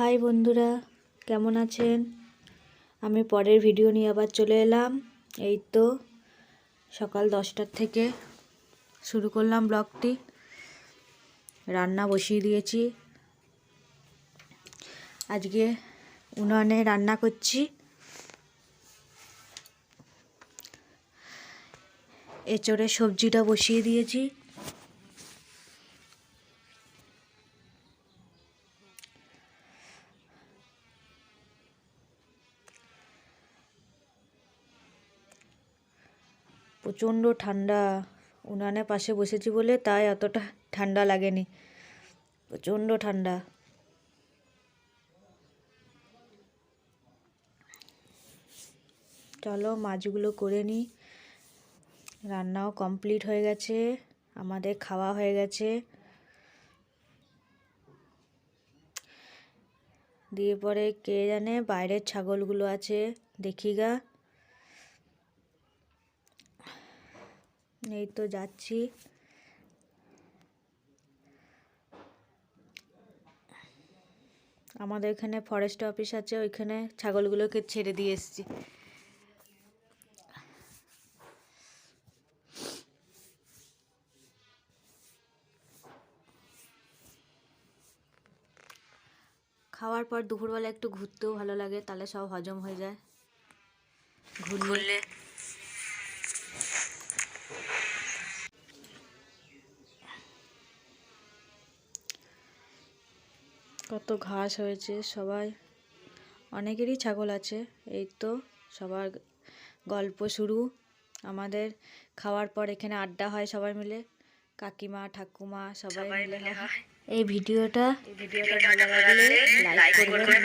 High বন্ধুরা, কেমন আছেন? আমি পরের ভিডিও নিয়ে আবার চলে এলাম। এই তো সকাল দশটার থেকে শুরু করলাম ব্লগটি। রান্না বসিয়ে দিয়েছি। আজকে উনানে রান্না করছি। এচড়ে সবজিটা বসিয়ে দিয়েছি। প্রচণ্ড ঠান্ডা উনানের পাশে বসেছি বলে তাই অতটা ঠান্ডা লাগেনি। প্রচণ্ড ঠান্ডা। চলো মাছগুলো করে নিই রান্নাও কমপ্লিট হয়ে গেছে, আমাদের খাওয়া হয়ে গেছে। দিয়ে পরে কে জানে বাইরের ছাগলগুলো আছে, দেখি গা। এই তো যাচ্ছি। আমাদের এখানে ফরেস্ট অফিস আছে, ওইখানে ছাগলগুলোকে ছেড়ে দিয়ে এসছি। খাওয়ার পর দুপুরবেলা একটু ঘুরতেও ভালো লাগে, তাহলে সব হজম হয়ে যায়। ঘুরলে কত ঘাস হয়েছে সবাই অনেকেরই ছাগল আছে। এই তো সবার গল্প শুরু। আমাদের খাওয়ার পর এখানে আড্ডা হয় সবাই মিলে। কাকিমা ঠাকুমা সবাই মিলে এই ভিডিওটা ভিডিওটা ভালো লাগলে লাইক করবেন।